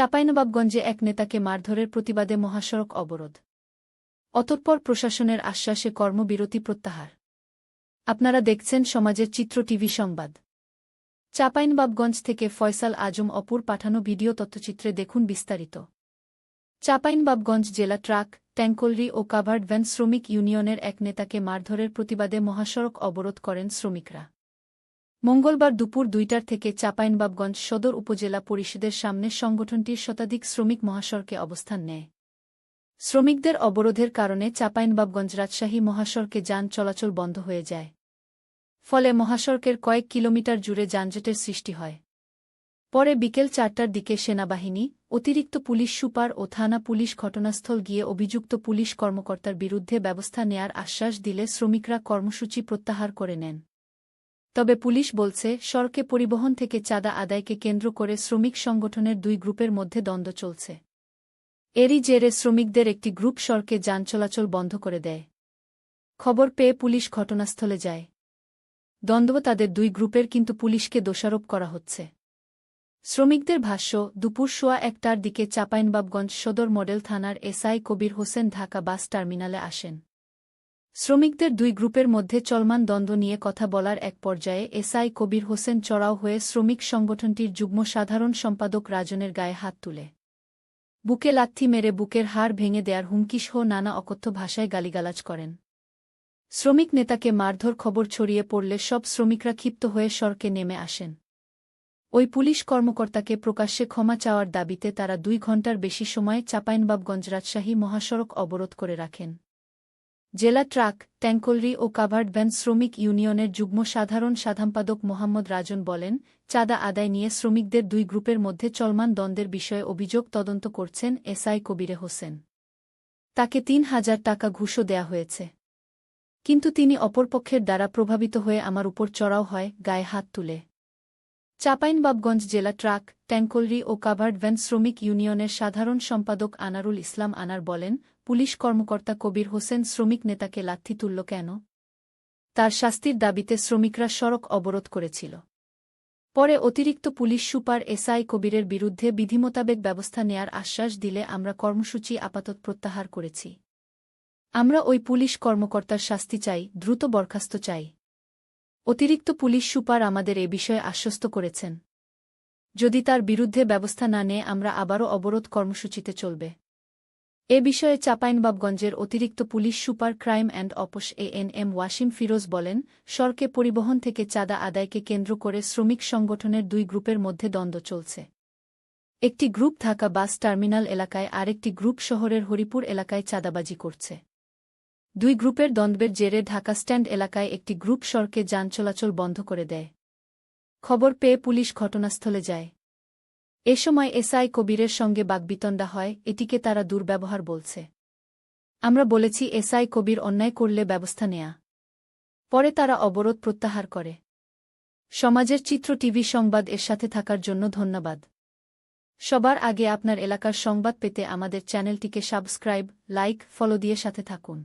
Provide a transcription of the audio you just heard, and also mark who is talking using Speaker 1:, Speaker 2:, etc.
Speaker 1: চাঁপাইনবাবগঞ্জে এক নেতাকে মারধরের প্রতিবাদে মহাসড়ক অবরোধ। অতঃপর প্রশাসনের আশ্বাসে কর্মবিরতি প্রত্যাহার। আপনারা দেখছেন সমাজের চিত্র টিভি সংবাদ। চাঁপাইনবাবগঞ্জ থেকে ফয়সাল আজম অপুর পাঠানো ভিডিও তথ্যচিত্রে দেখুন বিস্তারিত। চাঁপাইনবাবগঞ্জ জেলা ট্রাক, ট্যাঙ্কলরি ও কাভার্ড ভ্যান শ্রমিক ইউনিয়নের এক নেতাকে মারধরের প্রতিবাদে মহাসড়ক অবরোধ করেন শ্রমিকরা। মঙ্গলবার দুপুর দুইটার থেকে চাঁপাইনবাবগঞ্জ সদর উপজেলা পরিষদের সামনে সংগঠনটির শতাধিক শ্রমিক মহাসড়কে অবস্থান নেয়। শ্রমিকদের অবরোধের কারণে চাঁপাইনবাবগঞ্জ রাজশাহী মহাসড়কে যান চলাচল বন্ধ হয়ে যায়। ফলে মহাসড়কের কয়েক কিলোমিটার জুড়ে যানজটের সৃষ্টি হয়। পরে বিকেল চারটার দিকে সেনাবাহিনী, অতিরিক্ত পুলিশ সুপার ও থানা পুলিশ ঘটনাস্থল গিয়ে অভিযুক্ত পুলিশ কর্মকর্তার বিরুদ্ধে ব্যবস্থা নেয়ার আশ্বাস দিলে শ্রমিকরা কর্মসূচি প্রত্যাহার করে নেন। তবে পুলিশ বলছে, সড়কে পরিবহন থেকে চাঁদা আদায়কে কেন্দ্র করে শ্রমিক সংগঠনের দুই গ্রুপের মধ্যে দ্বন্দ্ব চলছে। এরই জেরে শ্রমিকদের একটি গ্রুপ সড়কে যান চলাচল বন্ধ করে দেয়। খবর পেয়ে পুলিশ ঘটনাস্থলে যায়। দ্বন্দ্ব তাদের দুই গ্রুপের, কিন্তু পুলিশকে দোষারোপ করা হচ্ছে। শ্রমিকদের ভাষ্য, দুপুর সোয়া একটার দিকে চাঁপাইনবাবগঞ্জ সদর মডেল থানার S I Kabir Hossain Dhaka bus টার্মিনালে আসেন। শ্রমিকদের দুই গ্রুপের মধ্যে চলমান দ্বন্দ্ব নিয়ে কথা বলার এক পর্যায়ে এসআই কবির হোসেন চড়াও হয়ে শ্রমিক সংগঠনটির যুগ্ম সাধারণ সম্পাদক রাজনের গায়ে হাত তুলে। বুকে লাথি মেরে বুকের হাড় ভেঙে দেয়ার হুমকিসহ নানা অকথ্য ভাষায় গালিগালাজ করেন। শ্রমিক নেতাকে মারধর খবর ছড়িয়ে পড়লে সব শ্রমিকরা ক্ষিপ্ত হয়ে সড়কে নেমে আসেন। ওই পুলিশ কর্মকর্তাকে প্রকাশ্যে ক্ষমা চাওয়ার দাবিতে তারা দুই ঘণ্টার বেশি সময় চাঁপাইনবাবগঞ্জ রাজশাহী মহাসড়ক অবরোধ করে রাখেন। জেলা ট্রাক, ট্যাঙ্কলরি ও কাভার্ড ভ্যান শ্রমিক ইউনিয়নের যুগ্ম সাধারণ সাধাম্পাদক মোহাম্মদ রাজন বলেন, চাঁদা আদায় নিয়ে শ্রমিকদের দুই গ্রুপের মধ্যে চলমান দ্বন্দ্বের বিষয়ে অভিযোগ তদন্ত করছেন এসআই কবিরে হোসেন। তাকে তিন হাজার টাকা ঘুষও দেয়া হয়েছে। কিন্তু তিনি অপরপক্ষের দ্বারা প্রভাবিত হয়ে আমার উপর চড়াও হয়, গায়ে হাত তুলে। চাঁপাইনবাবগঞ্জ জেলা ট্রাক, ট্যাঙ্কলরি ও কাভার্ড ভ্যান শ্রমিক ইউনিয়নের সাধারণ সম্পাদক আনারুল ইসলাম আনার বলেন, পুলিশ কর্মকর্তা কবির হোসেন শ্রমিক নেতাকে লাথি তুলল কেন? তার শাস্তির দাবিতে শ্রমিকরা সড়ক অবরোধ করেছিল। পরে অতিরিক্ত পুলিশ সুপার এসআই কবিরের বিরুদ্ধে বিধিমোতাবেক ব্যবস্থা নেয়ার আশ্বাস দিলে আমরা কর্মসূচি আপাতত প্রত্যাহার করেছি। আমরা ওই পুলিশ কর্মকর্তার শাস্তি চাই, দ্রুত বরখাস্ত চাই। অতিরিক্ত পুলিশ সুপার আমাদের এ বিষয়ে আশ্বস্ত করেছেন। যদি তার বিরুদ্ধে ব্যবস্থা না নেয়, আমরা আবারও অবরোধ কর্মসূচিতে চলবে। এ বিষয়ে চাঁপাইনবাবগঞ্জের অতিরিক্ত police super crime and ops A N M Wasim Firoz বলেন সরকে পরিবহন থেকে চাঁদা আদায়কে কেন্দ্র করে শ্রমিক সংগঠনের দুই গ্রুপের মধ্যে দ্বন্দ্ব চলছে। একটি গ্রুপ ঢাকা বাস টার্মিনাল এলাকায় আরেকটি গ্রুপ শহরের হরিপুর এলাকায় চাঁদাবাজি করছে। দুই গ্রুপের দ্বন্দ্বের জেরে ঢাকা স্ট্যান্ড এলাকায় একটি গ্রুপ সড়কে যান চলাচল বন্ধ করে দেয়। খবর পেয়ে পুলিশ ঘটনাস্থলে যায়। এ সময় এসআই কবিরের সঙ্গে বাগবিতণ্ডা হয়, এটিকে তারা দুর্ব্যবহার বলছে। আমরা বলেছি, এসআই কবির অন্যায় করলে ব্যবস্থা নেয়া। পরে তারা অবরোধ প্রত্যাহার করে। সমাজের চিত্র টিভি সংবাদ এর সাথে থাকার জন্য ধন্যবাদ। সবার আগে আপনার এলাকার সংবাদ পেতে আমাদের চ্যানেলটিকে সাবস্ক্রাইব, লাইক, ফলো দিয়ে সাথে থাকুন।